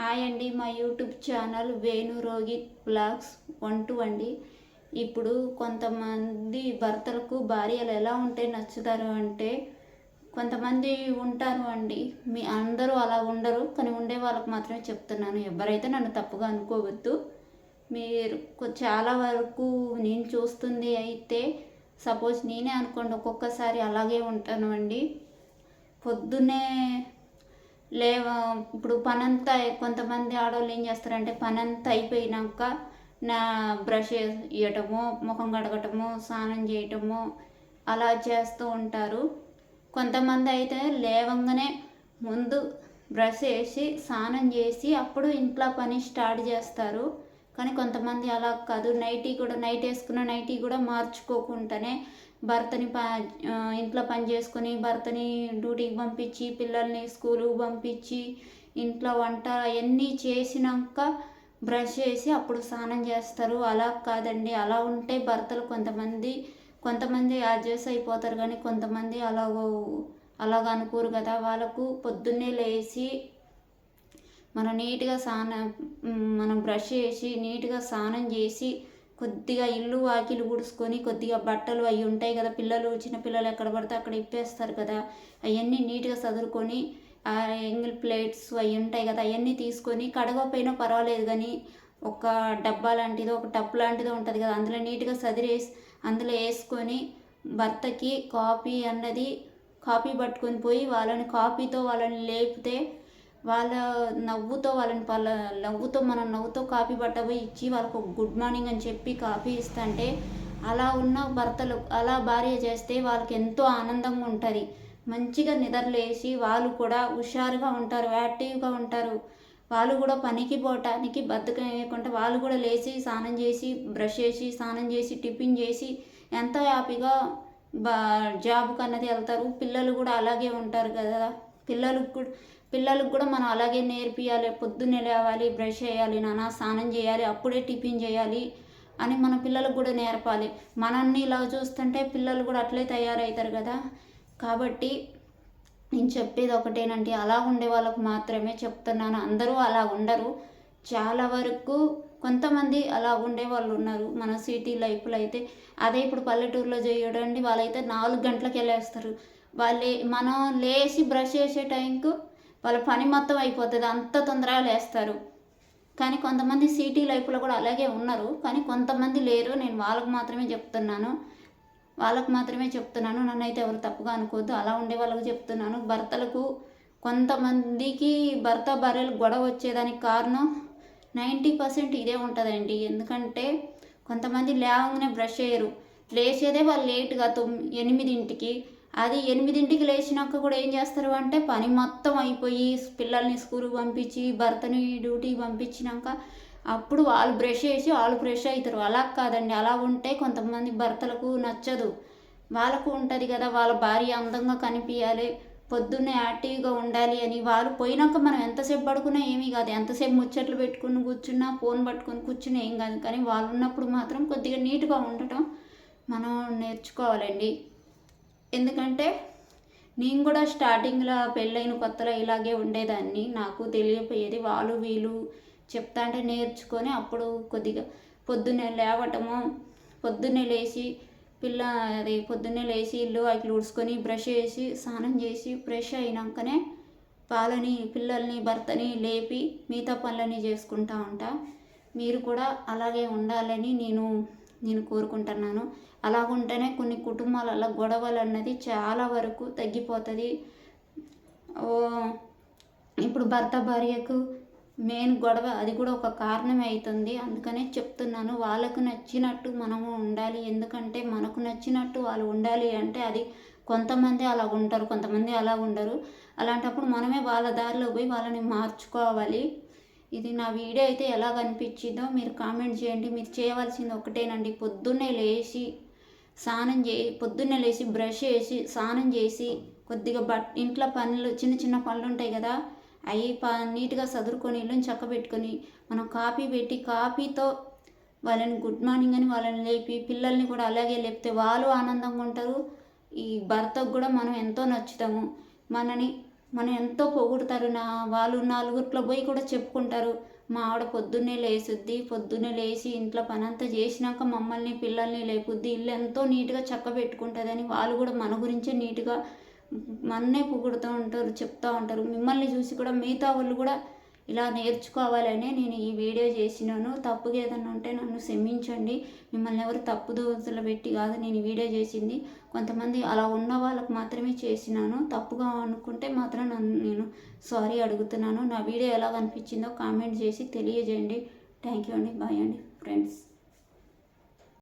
Hi అండి మా YouTube channel Venu Rohit blogs one two అండి. ఇప్పుడు కొంతమంది భర్తలకు భార్యలు ఎలా ఉంటే నచ్చుతారు అంటే కొంతమంది ఉంటారు అండి. మీ అందరూ అలా ఉండరు కానీ ఉండే వాళ్ళకి మాత్రమే చెప్తున్నాను. ఎవరైతే నన్ను తప్పుగా అనుకోవద్దు. మీరు చాలా వరకు నేను చూస్తుంది అయితే సపోజ్ నేనే అనుకోండి ఒక్కొక్కసారి అలాగే ఉంటాను అండి. పొద్దున్నే లేవ ఇప్పుడు పనంతా కొంతమంది ఆడవాళ్ళు ఏం చేస్తారంటే పనంతా అయిపోయినాక నా బ్రష్ చేయటము ముఖం కడగటము స్నానం చేయటము అలా చేస్తూ ఉంటారు. కొంతమంది అయితే లేవంగానే ముందు బ్రష్ వేసి స్నానం చేసి అప్పుడు ఇంట్లో పని స్టార్ట్ చేస్తారు. కానీ కొంతమంది అలా కాదు. నైటీ కూడా నైట్ వేసుకున్న నైటీ కూడా మార్చుకోకుండానే భర్తని ప ఇంట్లో పని చేసుకొని భర్తని డ్యూటీకి పంపించి పిల్లల్ని స్కూలుకి పంపించి ఇంట్లో వంట అవన్నీ చేసినాక బ్రష్ చేసి అప్పుడు స్నానం చేస్తారు. అలా కాదండి. అలా ఉంటే భర్తలు కొంతమంది కొంతమంది అడ్జస్ట్ అయిపోతారు. కానీ కొంతమంది అలా అలాగ అనుకోరు కదా. వాళ్ళకు పొద్దున్నే లేచి మనం నీట్గా స్నానం మనం బ్రష్ చేసి నీట్గా స్నానం చేసి కొద్దిగా ఇల్లు వాకిలు గుడుచుకొని కొద్దిగా బట్టలు అవి ఉంటాయి కదా పిల్లలు చిన్న పిల్లలు ఎక్కడ పడితే అక్కడ ఇప్పేస్తారు కదా. అవన్నీ నీట్గా చదువుకొని ఆ ఎంగిల్ ప్లేట్స్ అవి ఉంటాయి కదా అవన్నీ తీసుకొని కడగకపోయినా పర్వాలేదు కానీ ఒక డబ్బా లాంటిదో ఒక టప్ లాంటిదో ఉంటుంది కదా అందులో నీట్గా సదిరేసి అందులో వేసుకొని భర్తకి కాపీ అన్నది కాపీ పట్టుకొని పోయి వాళ్ళని కాపీతో వాళ్ళని లేపితే వాళ్ళ నవ్వుతో వాళ్ళని వాళ్ళ నవ్వుతో మనం నవ్వుతో కాఫీ పట్టబోయి ఇచ్చి వాళ్ళకు గుడ్ మార్నింగ్ అని చెప్పి కాఫీ ఇస్తుంటే అలా ఉన్న భర్తలు అలా భార్య చేస్తే వాళ్ళకి ఎంతో ఆనందంగా ఉంటుంది. మంచిగా నిద్రలేసి వాళ్ళు కూడా హుషారుగా ఉంటారు యాక్టివ్గా ఉంటారు. వాళ్ళు కూడా పనికి పోవటానికి బద్ధకం వేయకుండా వాళ్ళు కూడా లేచి స్నానం చేసి బ్రష్ చేసి స్నానం చేసి టిఫిన్ చేసి ఎంతో హ్యాపీగా బా జాబ్కి అన్నది వెళ్తారు. పిల్లలు కూడా అలాగే ఉంటారు కదా. పిల్లలకు కూడా పిల్లలకు కూడా మనం అలాగే నేర్పియాలి పొద్దున్నే లేవాలి బ్రష్ చేయాలి నాన్న స్నానం చేయాలి అప్పుడే టిఫిన్ చేయాలి అని మన పిల్లలకు కూడా నేర్పాలి. మనల్ని ఇలా చూస్తుంటే పిల్లలు కూడా అట్లే తయారవుతారు కదా. కాబట్టి నేను చెప్పేది ఒకటేనండి అలా ఉండే వాళ్ళకు మాత్రమే చెప్తున్నాను. అందరూ అలా ఉండరు. చాలా వరకు కొంతమంది అలా ఉండే వాళ్ళు ఉన్నారు. మన సిటీ లైఫ్లో అయితే అదే ఇప్పుడు పల్లెటూరులో చేయడండి వాళ్ళైతే నాలుగు గంటలకు వెళ్ళేస్తారు వాళ్ళే మనం లేచి బ్రష్ చేసే టైంకు వాళ్ళ పని మొత్తం అయిపోతుంది అంత తొందరగా లేస్తారు. కానీ కొంతమంది సిటీ లైఫ్లో కూడా అలాగే ఉన్నారు. కానీ కొంతమంది లేరు. నేను వాళ్ళకు మాత్రమే చెప్తున్నాను. వాళ్ళకు మాత్రమే చెప్తున్నాను. నన్ను అయితే ఎవరు తప్పుగా అనుకోవద్దు. అలా ఉండే వాళ్ళకు చెప్తున్నాను. భర్తలకు కొంతమందికి భర్త భార్యలు గొడవ వచ్చేదానికి కారణం నైంటీ పర్సెంట్ ఇదే ఉంటుందండి. ఎందుకంటే కొంతమంది లేవగానే బ్రష్ చేయరు. లేచేదే వాళ్ళు లేట్గా తొమ్మి ఎనిమిదింటికి అది ఎనిమిదింటికి లేచినాక కూడా ఏం చేస్తారు అంటే పని మొత్తం అయిపోయి పిల్లల్ని స్కూల్కి పంపించి భర్తని డ్యూటీకి పంపించినాక అప్పుడు వాళ్ళు బ్రష్ చేసి వాళ్ళు బ్రష్ అవుతారు. అలా కాదండి. అలా ఉంటే కొంతమంది భర్తలకు నచ్చదు. వాళ్ళకు ఉంటుంది కదా వాళ్ళ భార్య అందంగా కనిపించాలి పొద్దున్నే యాక్టివ్గా ఉండాలి అని. వాళ్ళు పోయినాక మనం ఎంతసేపు పడుకున్నా ఏమీ కాదు. ఎంతసేపు ముచ్చట్లు పెట్టుకుని కూర్చున్నా ఫోన్ పట్టుకుని కూర్చున్నా ఏం కాదు. కానీ వాళ్ళు ఉన్నప్పుడు మాత్రం కొద్దిగా నీట్గా ఉండటం మనం నేర్చుకోవాలండి. ఎందుకంటే నేను కూడా స్టార్టింగ్లో పెళ్ళైన కొత్తలో ఇలాగే ఉండేదాన్ని. నాకు తెలియపోయేది వాళ్ళు వీళ్ళు చెప్తా అంటే నేర్చుకొని అప్పుడు కొద్దిగా పొద్దున్నే లేవటము పొద్దున్నే లేచి పిల్ల అది పొద్దున్నే లేచి ఇల్లు వాకిలు ఊడ్చుకొని బ్రష్ చేసి స్నానం చేసి ఫ్రెష్ అయినాకనే పాలని పిల్లల్ని భర్తని లేపి మిగతా పనులని చేసుకుంటా ఉంటా. మీరు కూడా అలాగే ఉండాలని నేను నేను కోరుకుంటున్నాను. అలా ఉంటేనే కొన్ని కుటుంబాలలో గొడవలు అన్నది చాలా వరకు తగ్గిపోతుంది. ఇప్పుడు భర్త భార్యకు మెయిన్ గొడవ అది కూడా ఒక కారణమే అవుతుంది అందుకనే చెప్తున్నాను వాళ్ళకు నచ్చినట్టు మనము ఉండాలి. ఎందుకంటే మనకు నచ్చినట్టు వాళ్ళు ఉండాలి అంటే అది కొంతమంది అలా ఉంటారు కొంతమంది అలా ఉండరు. అలాంటప్పుడు మనమే వాళ్ళ దారిలో పోయి వాళ్ళని మార్చుకోవాలి. ఇది నా వీడియో అయితే ఎలా కనిపించిందో మీరు కామెంట్ చేయండి. మీరు చేయవలసింది ఒకటేనండి. పొద్దున్నే లేచి స్నానం చేయి పొద్దున్నే లేచి బ్రష్ చేసి స్నానం చేసి కొద్దిగా బట్ ఇంట్లో పనులు చిన్న చిన్న పనులు ఉంటాయి కదా అవి ప నీట్గా చదువుకొని ఇల్లుని చక్క పెట్టుకొని మనం కాఫీ పెట్టి కాఫీతో వాళ్ళని గుడ్ మార్నింగ్ అని వాళ్ళని లేపి పిల్లల్ని కూడా అలాగే లేపితే వాళ్ళు ఆనందంగా ఉంటారు. ఈ భర్తకు కూడా మనం ఎంతో నచ్చుతాము. మనని మనం ఎంతో పొగుడతారు. నా వాళ్ళు నలుగురిలో పోయి కూడా చెప్పుకుంటారు. మా ఆవిడ పొద్దున్నే లేసుద్ది పొద్దున్నే లేచి ఇంట్లో పనంతా చేసినాక మమ్మల్ని పిల్లల్ని లేపుద్ది. ఇల్లు ఎంతో నీట్గా చక్క పెట్టుకుంటుందని వాళ్ళు కూడా మన గురించే నీట్గా మన్నే పొగుడుతూ ఉంటారు చెప్తూ ఉంటారు. మిమ్మల్ని చూసి కూడా మిగతా వాళ్ళు కూడా ఇలా నేర్చుకోవాలనే నేను ఈ వీడియో చేసినాను. తప్పుగా ఏదైనా ఉంటే నన్ను క్షమించండి. మిమ్మల్ని ఎవరు తప్పు దోతులు పెట్టి కాదు నేను ఈ వీడియో చేసింది. కొంతమంది అలా ఉన్న వాళ్ళకు మాత్రమే చేసినాను. తప్పుగా అనుకుంటే మాత్రం నన్ను నేను సారీ అడుగుతున్నాను. నా వీడియో ఎలా అనిపించిందో కామెంట్ చేసి తెలియజేయండి. థ్యాంక్ యూ అండి. బాయ్ అండి. ఫ్రెండ్స్.